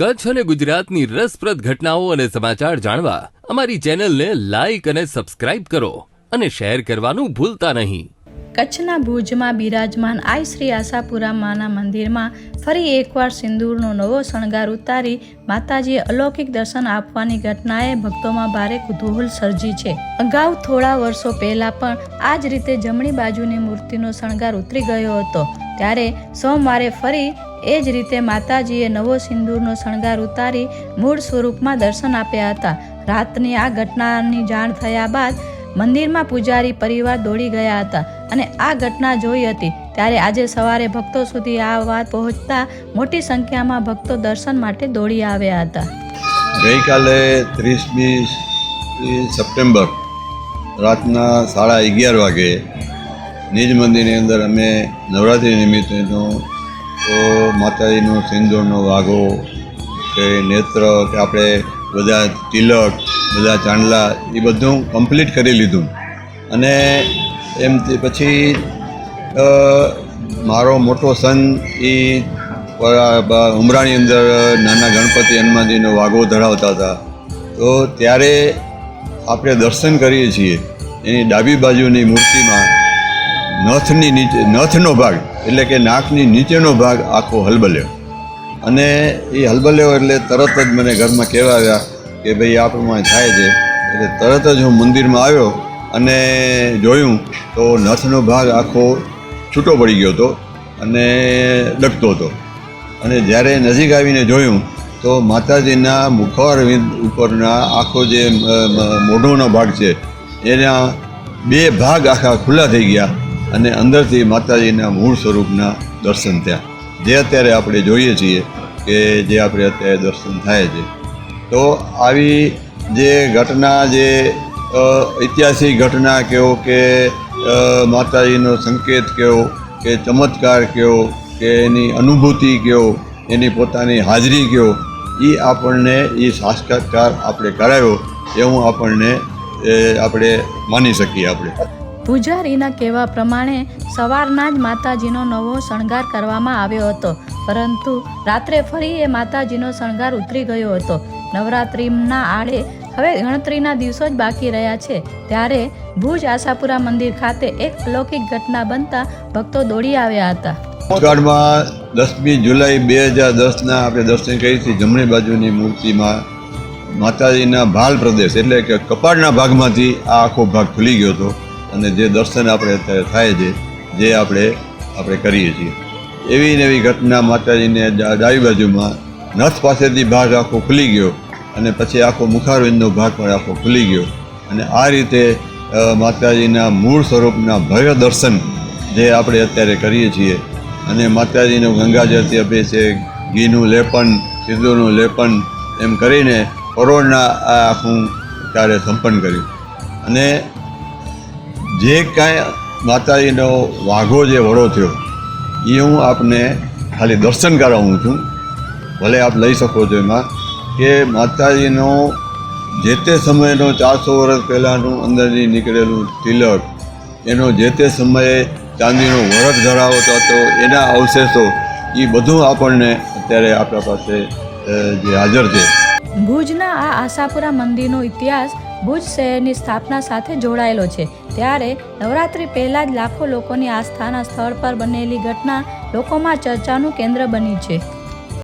કચ્છ અને ગુજરાતની રસપ્રદ ઘટનાઓ અને સમાચાર જાણવા અમારી ચેનલને લાઈક અને સબસ્ક્રાઇબ કરો અને શેર કરવાનું ભૂલતા નહીં. કચ્છના ભુજમાં બિરાજમાન આઈ શ્રી આશાપુરા માના મંદિરમાં ફરી એકવાર સિંદૂરનો નવો શણગાર ઉતારી માતાજીએ અલૌકિક દર્શન આપવાની ઘટનાએ ભક્તોમાં ભારે કુતૂહલ સર્જી છે. અગાઉ થોડા વર્ષો પહેલા પણ આ જ રીતે જમણી બાજુની મૂર્તિનો શણગાર ઉતરી ગયો હતો. ત્યારે સોમવારે ફરી એ જ રીતે માતાજીએ નવો સિંદૂરનો શણગાર ઉતારી મૂળ સ્વરૂપમાં દર્શન આપ્યા હતા. રાતની આ ઘટનાની જાણ થયા બાદ મંદિરમાં પૂજારી પરિવાર દોડી ગયા હતા અને આ ઘટના જોઈ હતી. ત્યારે આજે સવારે ભક્તો સુધી આ વાત પહોંચતા મોટી સંખ્યામાં ભક્તો દર્શન માટે દોડી આવ્યા હતા. ગઈકાલે ત્રીસમી સપ્ટેમ્બર રાતના સાડા અગિયાર વાગે નિજ મંદિરની અંદર અમે નવરાત્રિ નિમિત્તેનો તો માતાજીનો સિંદૂરનો વાઘો, કે નેત્ર, કે આપણે બધા તિલક, બધા ચાંદલા, એ બધું કમ્પ્લીટ કરી લીધું. અને એમ પછી મારો મોટો સન, એ ઉમરાની અંદર નાના ગણપતિ હનુમાનજીનો વાઘો ધરાવતા હતા. તો ત્યારે આપણે દર્શન કરીએ છીએ. એની ડાબી બાજુની મૂર્તિમાં નથની નીચે, નથનો ભાગ, એટલે કે નાકની નીચેનો ભાગ આખો હલબલ્યો. અને એ હલબલ્યો એટલે તરત જ મને ઘરમાં કહેવા આવ્યા કે ભાઈ આ પ્રમાણે થાય છે. એટલે તરત જ હું મંદિરમાં આવ્યો અને જોયું તો નથનો ભાગ આખો છૂટો પડી ગયો હતો અને ડકતો હતો. અને જ્યારે નજીક આવીને જોયું તો માતાજીના મુખવાર ઉપરના આખો જે મોઢોનો ભાગ છે, એના બે ભાગ આખા ખુલ્લા થઈ ગયા. અને અંદરથી માતાજીના મૂળ સ્વરૂપના દર્શન થયા. જે અત્યારે આપણે જોઈએ છીએ કે જે આપણે અત્યારે દર્શન થાય છે. તો આવી જે ઘટના જે ઐતિહાસિક ઘટના કહો કે માતાજીનો સંકેત કહો કે, ચમત્કાર કહો કે, એની અનુભૂતિ કહો એની પોતાની હાજરી કહો એ આપણને એ સાક્ષાત્કાર આપણે કરાયો એવું આપણને આપણે માની શકીએ આપણે. પૂજારીના કહેવા પ્રમાણે સવારના જ માતાજીનો નવો શણગાર કરવામાં આવ્યો હતો. પરંતુ રાત્રે ફરી એ માતાજીનો શણગાર ઉતરી ગયો હતો. નવરાત્રિના આડે હવે ગણતરીના દિવસો જ બાકી રહ્યા છે. ત્યારે ભુજ આશાપુરા મંદિર ખાતે એક અલૌકિક ઘટના બનતા ભક્તો દોડી આવ્યા હતા. ગઢમાં દસમી જુલાઈ બે હજાર દસના આપણે દર્શન કરી હતી. જમણી બાજુની મૂર્તિમાં માતાજીના ભાલ પ્રદેશ એટલે કે કપાળના ભાગમાંથી આ આખો ભાગ ખુલી ગયો હતો. અને જે દર્શન આપણે અત્યારે થાય છે, જે આપણે આપણે કરીએ છીએ. એવી ને એવી ઘટના માતાજીને ડાબી બાજુમાં નથ પાસેથી ભાગ આખો ખુલી ગયો અને પછી આખો મુખારવિંદનો ભાગ પણ આખો ખુલી ગયો. અને આ રીતે માતાજીના મૂળ સ્વરૂપના ભવ્ય દર્શન જે આપણે અત્યારે કરીએ છીએ. અને માતાજીનું ગંગાજળથી અભે છે ઘીનું લેપન, સિંદૂરનું લેપન એમ કરીને કરોડના આ આખું કાર્ય સંપન્ન કર્યું. અને જે કાંઈ માતાજીનો વાઘો જે વડો થયો, એ હું આપને ખાલી દર્શન કરાવું છું. ભલે આપ લઈ શકો છો એમાં કે માતાજીનો જે તે સમયનો ચારસો વર્ષ પહેલાંનું અંદરથી નીકળેલું તિલક, એનો જે તે સમયે ચાંદીનો વરખ ધરાવતો હતો, એના અવશેષો, એ બધું આપણને અત્યારે આપણા પાસે જે હાજર છે. ભુજના આ આશાપુરા મંદિરનો ઇતિહાસ ભુજ શહેરની સ્થાપના સાથે જોડાયેલો છે. ત્યારે નવરાત્રિ પહેલાં જ લાખો લોકોની આસ્થાના સ્થળ પર બનેલી ઘટના લોકોમાં ચર્ચાનું કેન્દ્ર બની છે.